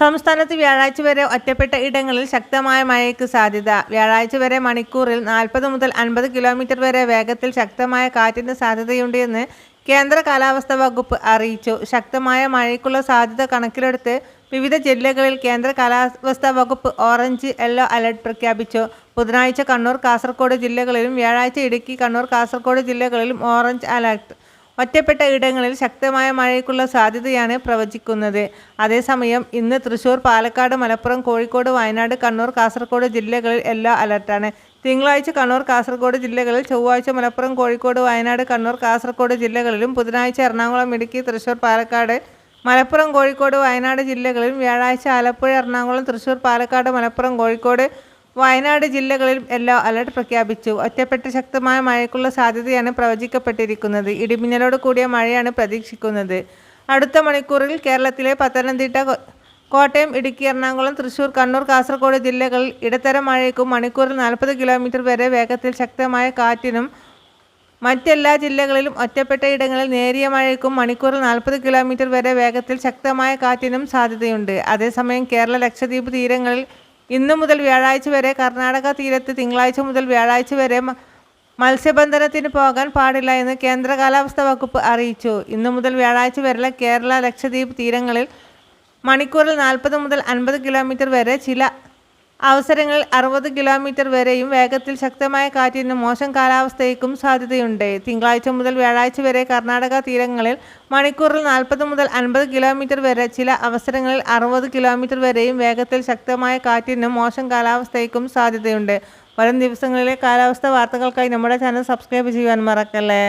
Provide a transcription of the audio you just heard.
സംസ്ഥാനത്ത് വ്യാഴാഴ്ച വരെ ഒറ്റപ്പെട്ട ഇടങ്ങളിൽ ശക്തമായ മഴയ്ക്ക് സാധ്യത. വ്യാഴാഴ്ച വരെ മണിക്കൂറിൽ നാൽപ്പത് മുതൽ അൻപത് കിലോമീറ്റർ വരെ വേഗത്തിൽ ശക്തമായ കാറ്റിന് സാധ്യതയുണ്ട് എന്ന് കേന്ദ്ര കാലാവസ്ഥാ വകുപ്പ് അറിയിച്ചു. ശക്തമായ മഴയ്ക്കുള്ള സാധ്യത കണക്കിലെടുത്ത് വിവിധ ജില്ലകളിൽ കേന്ദ്ര കാലാവസ്ഥാ വകുപ്പ് ഓറഞ്ച് യെല്ലോ അലർട്ട് പ്രഖ്യാപിച്ചു. ബുധനാഴ്ച കണ്ണൂർ കാസർഗോഡ് ജില്ലകളിലും വ്യാഴാഴ്ച ഇടുക്കി കണ്ണൂർ കാസർഗോഡ് ജില്ലകളിലും ഓറഞ്ച് അലർട്ട് ഒറ്റപ്പെട്ട ഇടങ്ങളിൽ ശക്തമായ മഴയ്ക്കുള്ള സാധ്യതയാണ് പ്രവചിക്കുന്നത്. അതേസമയം ഇന്ന് തൃശൂർ പാലക്കാട് മലപ്പുറം കോഴിക്കോട് വയനാട് കണ്ണൂർ കാസർഗോഡ് ജില്ലകളിൽ എല്ലാ അലർട്ടാണ്. തിങ്കളാഴ്ച കണ്ണൂർ കാസർഗോഡ് ജില്ലകളിൽ ചൊവ്വാഴ്ച മലപ്പുറം കോഴിക്കോട് വയനാട് കണ്ണൂർ കാസർഗോഡ് ജില്ലകളിലും ബുധനാഴ്ച എറണാകുളം ഇടുക്കി തൃശൂർ പാലക്കാട് മലപ്പുറം കോഴിക്കോട് വയനാട് ജില്ലകളിലും വ്യാഴാഴ്ച ആലപ്പുഴ എറണാകുളം തൃശൂർ പാലക്കാട് മലപ്പുറം കോഴിക്കോട് വയനാട് ജില്ലകളിൽ യെല്ലോ അലർട്ട് പ്രഖ്യാപിച്ചു. ഒറ്റപ്പെട്ട ശക്തമായ മഴയ്ക്കുള്ള സാധ്യതയാണ് പ്രവചിക്കപ്പെട്ടിരിക്കുന്നത്. ഇടിമിന്നലോട് കൂടിയ മഴയാണ് പ്രതീക്ഷിക്കുന്നത്. അടുത്ത മണിക്കൂറിൽ കേരളത്തിലെ പത്തനംതിട്ട കോട്ടയം ഇടുക്കി എറണാകുളം തൃശൂർ കണ്ണൂർ കാസർഗോഡ് ജില്ലകളിൽ ഇടത്തരം മഴയ്ക്കും മണിക്കൂറിൽ നാൽപ്പത് കിലോമീറ്റർ വരെ വേഗത്തിൽ ശക്തമായ കാറ്റിനും മറ്റെല്ലാ ജില്ലകളിലും ഒറ്റപ്പെട്ട ഇടങ്ങളിൽ നേരിയ മഴയ്ക്കും മണിക്കൂറിൽ നാൽപ്പത് കിലോമീറ്റർ വരെ വേഗത്തിൽ ശക്തമായ കാറ്റിനും സാധ്യതയുണ്ട്. അതേസമയം കേരള ലക്ഷദ്വീപ് തീരങ്ങളിൽ ഇന്നു മുതൽ വ്യാഴാഴ്ച വരെ കർണാടക തീരത്ത് തിങ്കളാഴ്ച മുതൽ വ്യാഴാഴ്ച വരെ മത്സ്യബന്ധനത്തിന് പോകാൻ പാടില്ല എന്ന് കേന്ദ്ര കാലാവസ്ഥാ വകുപ്പ് അറിയിച്ചു. ഇന്നു മുതൽ വ്യാഴാഴ്ച വരെ കേരള ലക്ഷദ്വീപ് തീരങ്ങളിൽ മണിക്കൂറിൽ നാൽപ്പത് മുതൽ അൻപത് കിലോമീറ്റർ വരെ ചില അവസരങ്ങളിൽ അറുപത് കിലോമീറ്റർ വരെയും വേഗത്തിൽ ശക്തമായ കാറ്റിനും മോശം കാലാവസ്ഥയ്ക്കും സാധ്യതയുണ്ട്. തിങ്കളാഴ്ച മുതൽ വ്യാഴാഴ്ച വരെ കർണാടക തീരങ്ങളിൽ മണിക്കൂറിൽ നാൽപ്പത് മുതൽ അൻപത് കിലോമീറ്റർ വരെ ചില അവസരങ്ങളിൽ അറുപത് കിലോമീറ്റർ വരെയും വേഗത്തിൽ ശക്തമായ കാറ്റിനും മോശം കാലാവസ്ഥയ്ക്കും സാധ്യതയുണ്ട്. വരും ദിവസങ്ങളിലെ കാലാവസ്ഥ വാർത്തകൾക്കായി നമ്മുടെ ചാനൽ സബ്സ്ക്രൈബ് ചെയ്യാൻ മറക്കല്ലേ?